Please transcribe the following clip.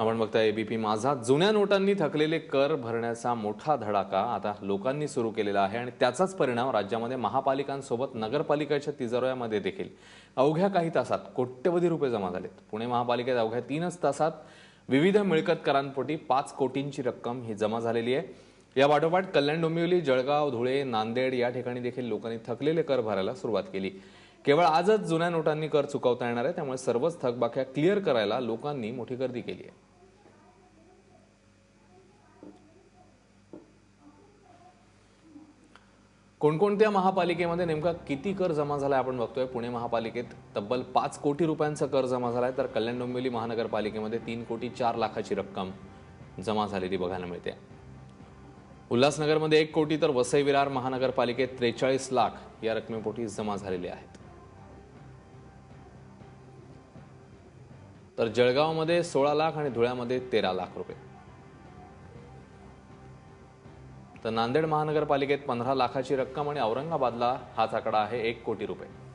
आपण बघताय एबीपी माझा. जुन्या नोटांनी थकलेले कर भरण्याचा मोठा धडाका आता लोकांनी सुरू केलेला आहे आणि त्याचाच परिणाम राज्यामध्ये महापालिकांसोबत नगरपालिकेच्या तिजोऱ्यामध्ये देखील. अवघ्या काही तासात कोट्यवधी रुपये जमा झालेत. पुणे महापालिकेत अवघ्या तीनच तासात विविध मिळकत करांपोटी पाच कोटींची रक्कम ही जमा झालेली आहे. या पाठोपाठ कल्याण डोंबिवली जळगाव धुळे नांदेड या ठिकाणी देखील लोकांनी थकलेले कर भरायला सुरुवात केली. केवळ आजच जुन्या नोटांनी कर चुकवता येणार आहे त्यामुळे सर्वच थकबाक्या क्लिअर करायला लोकांनी मोठी गर्दी केली आहे. कोणकोणत्या महापालिकेमध्ये नेमका किती कर जमा झाला आहे आपण बघतोय? पुणे महापालिकेत तब्बल पाच कोटी रुपयांचा कर जमा झाला आहे तर कल्याण डोंबिवली महानगरपालिकेमध्ये तीन कोटी चार लाखाची रक्कम जमा झालेली बघायला मिळते. उल्हासनगरमध्ये एक कोटी तर वसई विरार महानगरपालिकेत त्रेचाळीस लाख या रकमेपोटी जमा झालेले आहेत. तर जळगावमध्ये सोळा लाख आणि धुळ्यामध्ये तेरा लाख रुपये. तर नांदेड महानगरपालिकेत पंधरा लाखाची रक्कम आणि औरंगाबादला हाच आकडा आहे एक कोटी रुपये.